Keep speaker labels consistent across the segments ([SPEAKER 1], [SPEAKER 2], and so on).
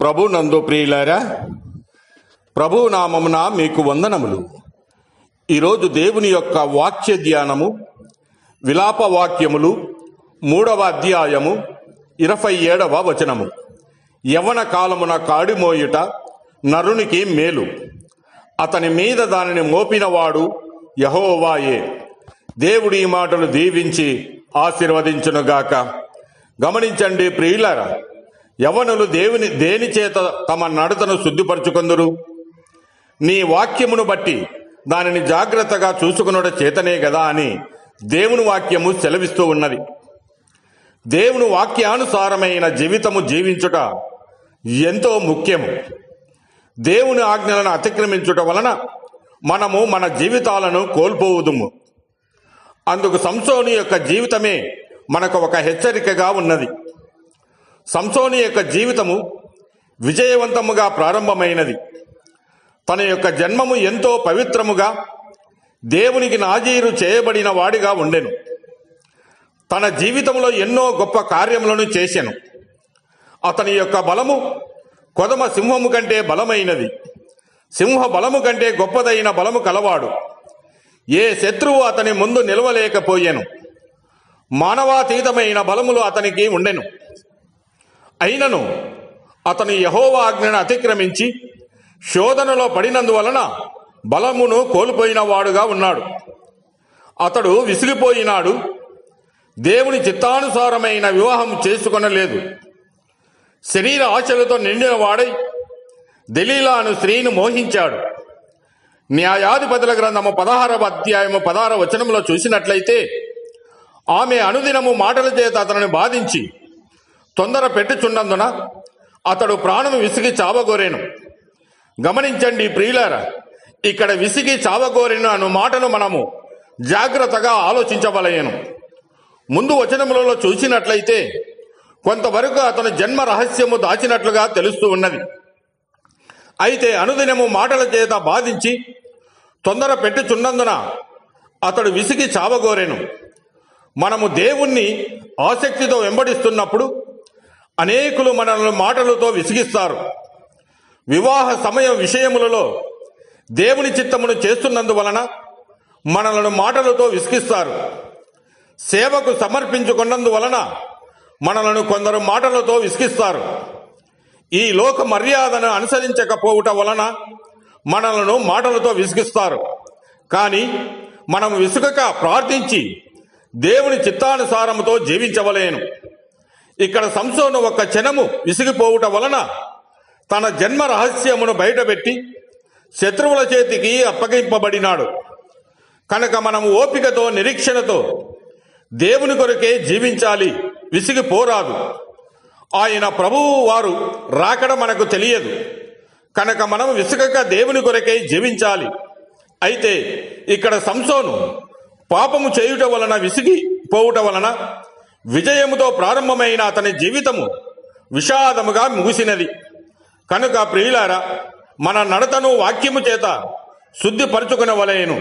[SPEAKER 1] ప్రభు నందు ప్రియులారా ప్రభు నామమున మీకు వందనములు. ఈరోజు దేవుని యొక్క వాక్య ధ్యానము విలాప వాక్యములు మూడవ అధ్యాయము ఇరవై ఏడవ వచనము. యవన కాలమున కాడిమోయుట నరునికి మేలు. అతని మీద దానిని మోపినవాడు యహోవాయే. దేవుడి ఈ మాటలు దీవించి ఆశీర్వదించునుగాక. గమనించండి ప్రియులారా యవనులు దేవుని దేని చేత తమ నడతను శుద్ధిపరచుకొందురు? నీ వాక్యమును బట్టి దానిని జాగ్రత్తగా చూసుకునుట చేతనే గదా అని దేవుని వాక్యము సెలవిస్తూ ఉన్నది. దేవుని వాక్యానుసారమైన జీవితము జీవించుట ఎంతో ముఖ్యము. దేవుని ఆజ్ఞలను అతిక్రమించుట వలన మనము మన జీవితాలను కోల్పోవుదుము. అందుకు సంసోని యొక్క జీవితమే మనకు ఒక హెచ్చరికగా ఉన్నది. సంసోని యొక్క జీవితము విజయవంతముగా ప్రారంభమైనది. తన యొక్క జన్మము ఎంతో పవిత్రముగా దేవునికి నాజీరు చేయబడిన వాడిగా ఉండెను. తన జీవితంలో ఎన్నో గొప్ప కార్యములను చేసెను. అతని యొక్క బలము కొదమ సింహము కంటే బలమైనది. సింహ బలము కంటే గొప్పదైన బలము కలవాడు. ఏ శత్రువు అతని ముందు నిలవలేకపోయాను. మానవాతీతమైన బలములు అతనికి ఉండెను. అయినను అతను యహోవా ఆజ్ఞను అతిక్రమించి శోధనలో పడినందువలన బలమును కోల్పోయిన వాడుగా ఉన్నాడు. అతడు విసిగిపోయినాడు దేవుని చిత్తానుసారమైన వివాహం చేసుకొనలేదు. శరీర ఆశలతో నిండిన వాడై దలీలాను స్త్రీని మోహించాడు. న్యాయాధిపతుల గ్రంథము పదహారవ అధ్యాయము పదహార వచనంలో చూసినట్లయితే ఆమె అనుదినము మాటల చేత అతనిని బాధించి తొందర పెట్టుచున్నందున అతడు ప్రాణము విసిగి చావగోరేను. గమనించండి ప్రియులారా ఇక్కడ విసిగి చావగోరేను అను మాటను మనము జాగ్రత్తగా ఆలోచించవలయను ముందు వచనములలో చూసినట్లయితే కొంతవరకు అతను జన్మ రహస్యము దాచినట్లుగా తెలుస్తూ ఉన్నది. అయితే అనుదినము మాటల చేత బాధించి తొందర పెట్టుచున్నందున అతడు విసిగి చావగోరేను. మనము దేవుణ్ణి ఆసక్తితో వెంబడిస్తున్నప్పుడు అనేకులు మనల్ని మాటలతో విసిగిస్తారు. వివాహ సమయం విషయములలో దేవుని చిత్తమును చేస్తున్నందువలన మనలను మాటలతో విసిగిస్తారు. సేవకు సమర్పించుకున్నందువలన మనలను కొందరు మాటలతో విసిగిస్తారు. ఈ లోక మర్యాదను అనుసరించకపోవుట వలన మనలను మాటలతో విసిగిస్తారు. కానీ మనం విసుగక ప్రార్థించి దేవుని చిత్తానుసారముతో జీవించవలేను. ఇక్కడ సంసోను ఒక క్షణము విసిగిపోవుట వలన తన జన్మ రహస్యమును బయటపెట్టి శత్రువుల చేతికి అప్పగింపబడినాడు. కనుక మనం ఓపికతో నిరీక్షణతో దేవుని కొరకే జీవించాలి విసిగిపోరాదు. ఆయన ప్రభువు వారు రాకడ మనకు తెలియదు. కనుక మనం విసుగక దేవుని కొరకై జీవించాలి. అయితే ఇక్కడ సంసోను పాపము చేయుట వలన విసిగి పోవుట వలన విజయముతో ప్రారంభమైన అతని జీవితము విషాదముగా ముగిసినది. కనుక ప్రియులారా మన నడతను వాక్యము చేత శుద్ధిపరచుకునవలయను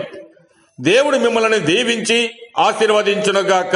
[SPEAKER 1] దేవుడు మిమ్మల్ని దీవించి ఆశీర్వదించునుగాక.